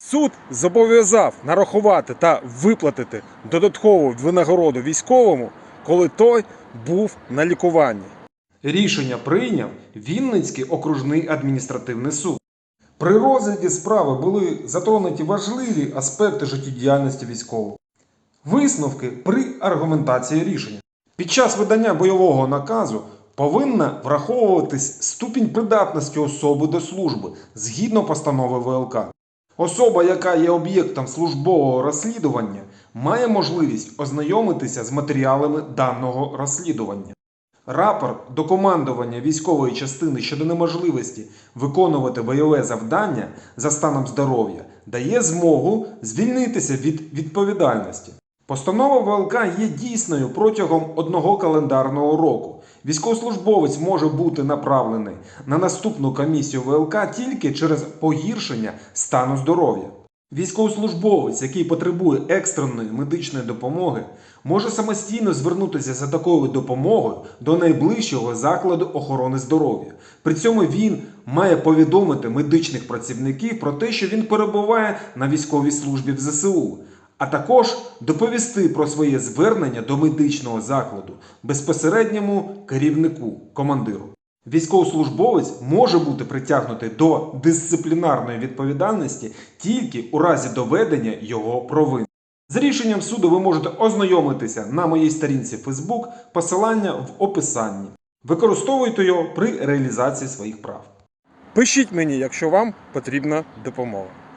Суд зобов'язав нарахувати та виплатити додаткову винагороду військовому, коли той був на лікуванні. Рішення прийняв Вінницький окружний адміністративний суд. При розгляді справи були затронуті важливі аспекти життєдіяльності військового. Висновки при аргументації рішення. Під час видання бойового наказу повинна враховуватись ступінь придатності особи до служби згідно постанови ВЛК. Особа, яка є об'єктом службового розслідування, має можливість ознайомитися з матеріалами даного розслідування. Рапорт до командування військової частини щодо неможливості виконувати бойове завдання за станом здоров'я дає змогу звільнитися від відповідальності. Постанова ВЛК є дійсною протягом одного календарного року. Військовослужбовець може бути направлений на наступну комісію ВЛК тільки через погіршення стану здоров'я. Військовослужбовець, який потребує екстреної медичної допомоги, може самостійно звернутися за такою допомогою до найближчого закладу охорони здоров'я. При цьому він має повідомити медичних працівників про те, що він перебуває на військовій службі в ЗСУ, а також доповісти про своє звернення до медичного закладу безпосередньому керівнику командиру. Військовослужбовець може бути притягнутий до дисциплінарної відповідальності тільки у разі доведення його провини. З рішенням суду ви можете ознайомитися на моїй сторінці Facebook, посилання в описанні. Використовуйте його при реалізації своїх прав. Пишіть мені, якщо вам потрібна допомога.